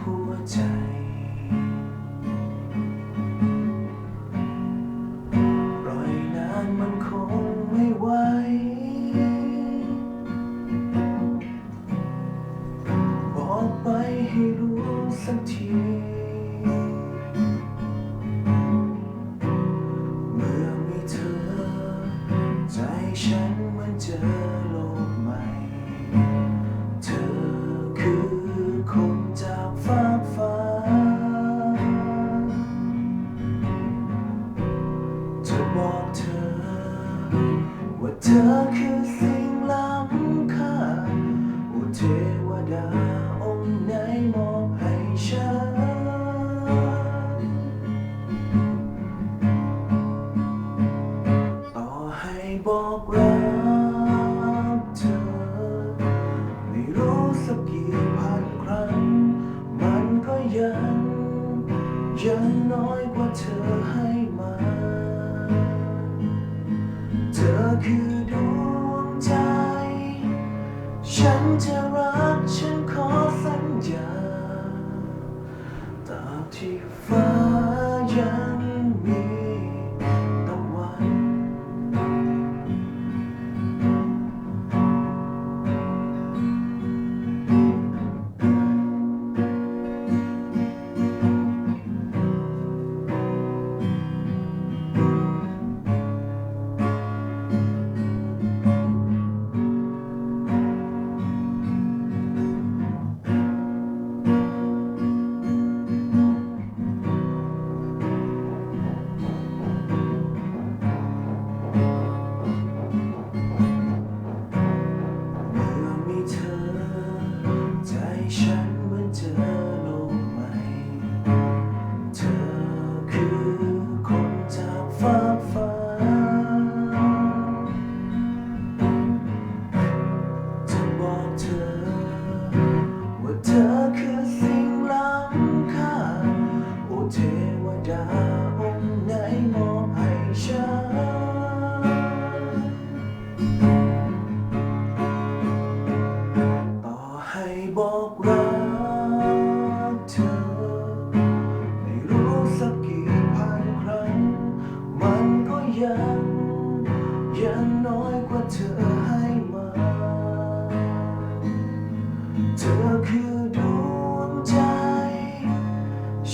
หัวใจ ปล่อยนานมันคงไม่ไหว บอกไปให้รู้สักที บอกเธอ ว่าเธอคือสิ่งล้ำค่าอ้เทวดาองค์ไหนมอบให้ฉัน ต่อให้บอกรักเธอ ไม่รู้สักกี่พันครั้ง มันก็ยัง ยังน้อยกว่าเธอให้ ฉันจะรัก ฉันขอสัญญา บอกรักเธอ ไม่รู้สักกี่พันครั้ง มันก็ยัง ยังน้อยกว่าเธอให้มา เธอคือดวงใจ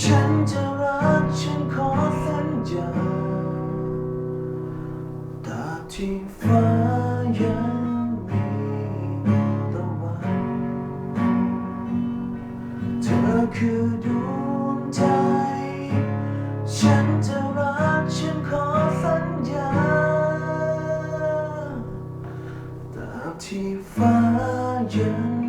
ฉันจะรักฉันขอสัญญาตราที่ ฉันจะรักฉันขอสัญญาตราบที่ฟ้ายัง